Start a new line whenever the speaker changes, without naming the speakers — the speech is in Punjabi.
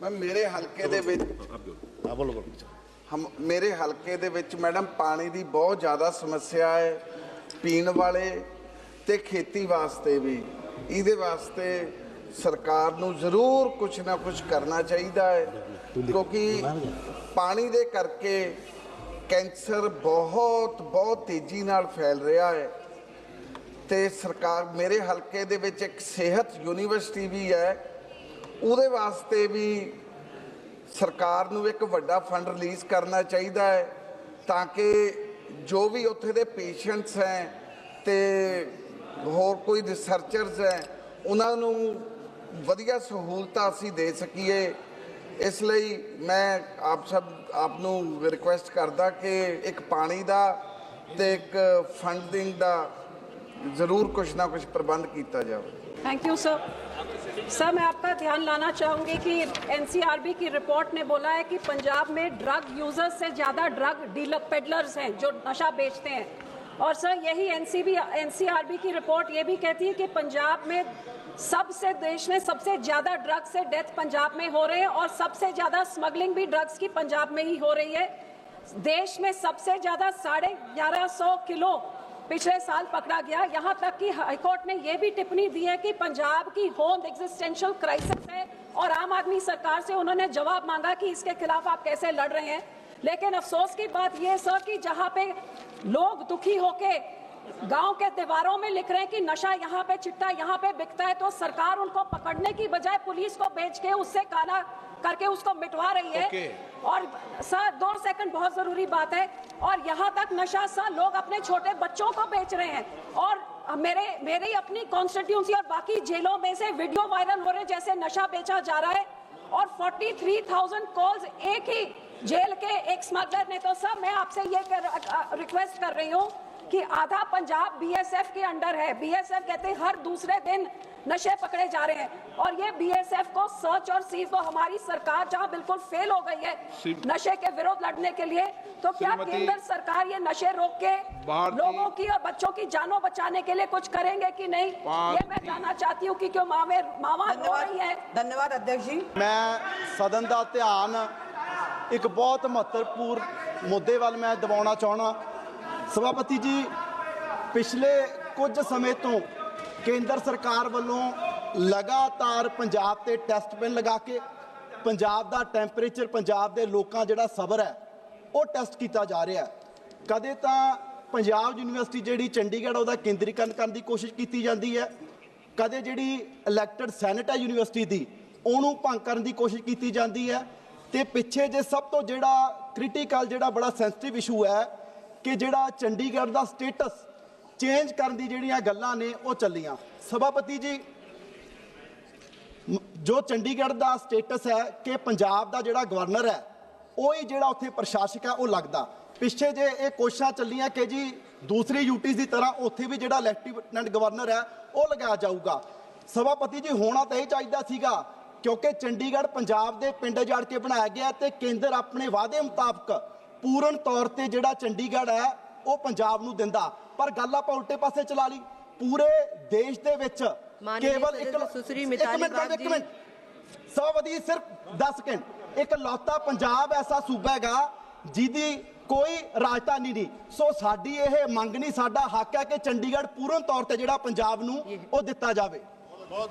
ਮੈਂ ਮੇਰੇ ਹਲਕੇ ਦੇ ਵਿੱਚ
ਆ ਬੋਲੋ ਬੋਲੋ
ਹਮ ਮੇਰੇ ਹਲਕੇ ਦੇ ਵਿੱਚ ਮੈਡਮ ਪਾਣੀ ਦੀ ਬਹੁਤ ਜ਼ਿਆਦਾ ਸਮੱਸਿਆ ਹੈ ਪੀਣ ਵਾਲੇ ਤੇ ਖੇਤੀ ਵਾਸਤੇ ਵੀ। ਇਹਦੇ ਵਾਸਤੇ ਸਰਕਾਰ ਨੂੰ ਜ਼ਰੂਰ ਕੁਝ ਨਾ ਕੁਝ ਕਰਨਾ ਚਾਹੀਦਾ ਹੈ ਕਿਉਂਕਿ ਪਾਣੀ ਦੇ ਕਰਕੇ ਕੈਂਸਰ ਬਹੁਤ ਬਹੁਤ ਤੇਜ਼ੀ ਨਾਲ ਫੈਲ ਰਿਹਾ ਹੈ। ਤੇ ਸਰਕਾਰ ਮੇਰੇ ਹਲਕੇ ਦੇ ਵਿੱਚ ਇੱਕ ਸਿਹਤ ਯੂਨੀਵਰਸਿਟੀ ਵੀ ਹੈ ਉਹਦੇ ਵਾਸਤੇ ਵੀ ਸਰਕਾਰ ਨੂੰ ਇੱਕ ਵੱਡਾ ਫੰਡ ਰਿਲੀਜ਼ ਕਰਨਾ ਚਾਹੀਦਾ ਹੈ ਤਾਂ ਕਿ ਜੋ ਵੀ ਉੱਥੇ ਦੇ ਪੇਸ਼ੈਂਟਸ ਹੈ ਤੇ ਹੋਰ ਕੋਈ ਰਿਸਰਚਰਸ ਹੈ, ਉਹਨਾਂ ਨੂੰ ਵਧੀਆ ਸਹੂਲਤਾਂ ਅਸੀਂ ਦੇ ਸਕੀਏ। ਇਸ ਲਈ ਮੈਂ ਆਪ ਸਭ, ਆਪ ਨੂੰ ਰਿਕੁਐਸਟ ਕਰਦਾ ਕਿ ਇੱਕ ਪਾਣੀ ਦਾ ਤੇ ਇੱਕ ਫੰਡਿੰਗ ਦਾ ਜ਼ਰੂਰ ਕੁਝ ਨਾ ਕੁਝ ਪ੍ਰਬੰਧ ਕੀਤਾ ਜਾਵੇ
थैंक यू सर सर मैं आपका ध्यान लाना चाहूंगी कि एनसीआरबी की रिपोर्ट ने बोला है कि पंजाब में ड्रग यूजर्स से ज़्यादा ड्रग डीलर पेडलर्स हैं जो नशा बेचते हैं और सर यही एनसीबी एनसीआरबी की रिपोर्ट ये भी कहती है कि पंजाब में सबसे देश में सबसे ज़्यादा ड्रग्स से डेथ पंजाब में हो रहे हैं और सबसे ज़्यादा स्मगलिंग भी ड्रग्स की पंजाब में ही हो रही है देश में सबसे ज़्यादा साढ़े ग्यारह सौ किलो पिछले साल पकड़ा गया। यहाँ तक कि हाईकोर्ट ने यह भी टिप्पणी दी है कि पंजाब की होम एग्जिस्टेंशियल क्राइसिस है और आम आदमी सरकार से उन्होंने जवाब मांगा कि इसके खिलाफ आप कैसे लड़ रहे हैं। लेकिन अफसोस की बात यह सर, कि जहाँ पे लोग दुखी होके गाँव के दीवारों में लिख रहे हैं कि नशा यहाँ पे चिट्टा यहाँ पे बिकता है तो सरकार उनको पकड़ने की बजाय पुलिस को भेज के उससे काला करके उसको मिटवा रही है। okay. और सर दो सेकंड बहुत ज़रूरी बात है। और यहाँ तक नशा सर लोग अपने छोटे बच्चों को बेच रहे हैं। और मेरे मेरी अपनी कॉन्स्टिट्यूंसी और बाकी जेलों में से वीडियो वायरल हो रहे जैसे नशा बेचा जा रहा है। और 43,000 कॉल्स एक ही जेल के एक स्मगलर ने तो सर मैं आपसे ये कर, रिक्वेस्ट कर रही हूँ कि आधा पंजाब बीएसएफ के अंडर है। बीएसएफ कहते हैं हर दूसरे दिन नशे पकड़े जा रहे हैं। और ये बीएसएफ को सर्च और सीज तो हमारी सरकार जहाँ बिल्कुल फेल हो गई है नशे के विरोध लड़ने के लिए। तो क्या केंद्र सरकार ये नशे रोक के लोगों की और बच्चों की जानों बचाने के लिए कुछ करेंगे कि नहीं? ये मैं जानना चाहती हूँ कि क्यों मामे मामा रो रही है।
धन्यवाद अध्यक्ष जी।
मैं सदन का ध्यान एक बहुत महत्वपूर्ण मुद्दे वाल मैं दबा चाहना ਸਭਾਪਤੀ ਜੀ, ਪਿਛਲੇ ਕੁਝ ਸਮੇਂ ਤੋਂ ਕੇਂਦਰ ਸਰਕਾਰ ਵੱਲੋਂ ਲਗਾਤਾਰ ਪੰਜਾਬ ਤੇ ਟੈਸਟ ਪਿੰਨ ਲਗਾ ਕੇ ਪੰਜਾਬ ਦਾ ਟੈਂਪਰੇਚਰ, ਪੰਜਾਬ ਦੇ ਲੋਕਾਂ ਜਿਹੜਾ ਸਬਰ ਹੈ, ਉਹ ਟੈਸਟ ਕੀਤਾ ਜਾ ਰਿਹਾ ਹੈ। ਕਦੇ ਤਾਂ ਪੰਜਾਬ ਯੂਨੀਵਰਸਿਟੀ ਜਿਹੜੀ ਚੰਡੀਗੜ੍ਹ ਉਹਦਾ ਕੇਂਦਰੀਕਰਨ ਕਰਨ ਦੀ ਕੋਸ਼ਿਸ਼ ਕੀਤੀ ਜਾਂਦੀ ਹੈ। ਕਦੇ ਜਿਹੜੀ ਇਲੈਕਟਡ ਸੈਨੇਟ ਹੈ ਯੂਨੀਵਰਸਿਟੀ ਦੀ, ਉਹਨੂੰ ਭੰਗ ਕਰਨ ਦੀ ਕੋਸ਼ਿਸ਼ ਕੀਤੀ ਜਾਂਦੀ ਹੈ। ਤੇ ਪਿੱਛੇ ਜੇ ਸਭ ਤੋਂ ਜਿਹੜਾ ਕ੍ਰਿਟੀਕਲ ਜਿਹੜਾ ਬੜਾ ਸੈਂਸਿਟਿਵ ਇਸ਼ੂ ਹੈ ਕਿ ਜਿਹੜਾ ਚੰਡੀਗੜ੍ਹ ਦਾ ਸਟੇਟਸ ਚੇਂਜ ਕਰਨ ਦੀ ਜਿਹੜੀਆਂ ਗੱਲਾਂ ਨੇ ਉਹ ਚੱਲੀਆਂ। ਸਭਾਪਤੀ ਜੀ ਜੋ ਚੰਡੀਗੜ੍ਹ ਦਾ ਸਟੇਟਸ ਹੈ ਕਿ ਪੰਜਾਬ ਦਾ ਜਿਹੜਾ ਗਵਰਨਰ ਹੈ, ਉਹ ਹੀ ਜਿਹੜਾ ਉੱਥੇ ਪ੍ਰਸ਼ਾਸਕ ਹੈ, ਉਹ ਲੱਗਦਾ। ਪਿੱਛੇ ਜੇ ਇਹ ਕੋਸ਼ਿਸ਼ਾਂ ਚੱਲੀਆਂ ਕਿ ਜੀ ਦੂਸਰੀ ਯੂਟੀਜ਼ ਦੀ ਤਰ੍ਹਾਂ ਉੱਥੇ ਵੀ ਜਿਹੜਾ ਲੈਫਟੀਨੈਂਟ ਗਵਰਨਰ ਹੈ, ਉਹ ਲਗਾਇਆ ਜਾਊਗਾ। ਸਭਾਪਤੀ ਜੀ, ਹੋਣਾ ਤਾਂ ਇਹ ਚਾਹੀਦਾ ਸੀਗਾ, ਕਿਉਂਕਿ ਚੰਡੀਗੜ੍ਹ ਪੰਜਾਬ ਦੇ ਪਿੰਡ ਜੜ ਕੇ ਬਣਾਇਆ ਗਿਆ ਤੇ ਕੇਂਦਰ ਆਪਣੇ ਵਾਅਦੇ ਮੁਤਾਬਕ ਪੂਰਨ ਤੌਰ ਤੇ ਜਿਹੜਾ ਚੰਡੀਗੜ੍ਹ ਹੈ ਉਹ ਪੰਜਾਬ ਨੂੰ ਦਿੰਦਾ। ਪਰ ਗੱਲ ਆਪਾਂ ਉਲਟੇ ਪਾਸੇ ਚਲਾ ਲਈ। ਪੂਰੇ ਦੇਸ਼ ਦੇ ਵਿੱਚ ਕੇਵਲ ਇੱਕ ਸੁਸਰੀ
ਮਿਤਾਲੀ
ਬਾਗ
ਜੀ।
ਸਭ ਵਧੀ ਸਿਰਫ 10 ਸਕਿੰਟ ਇੱਕ ਲੌਤਾ ਪੰਜਾਬ ਐਸਾ ਸੂਬਾ ਹੈਗਾ ਜਿਹਦੀ ਕੋਈ ਰਾਜਧਾਨੀ ਨਹੀਂ। ਸੋ ਸਾਡੀ ਇਹ ਮੰਗ ਨਹੀਂ ਸਾਡਾ ਹੱਕ ਹੈ ਕਿ ਚੰਡੀਗੜ੍ਹ ਪੂਰਨ ਤੌਰ ਤੇ ਜਿਹੜਾ ਪੰਜਾਬ ਨੂੰ ਉਹ ਦਿੱਤਾ ਜਾਵੇ। ਬਹੁਤ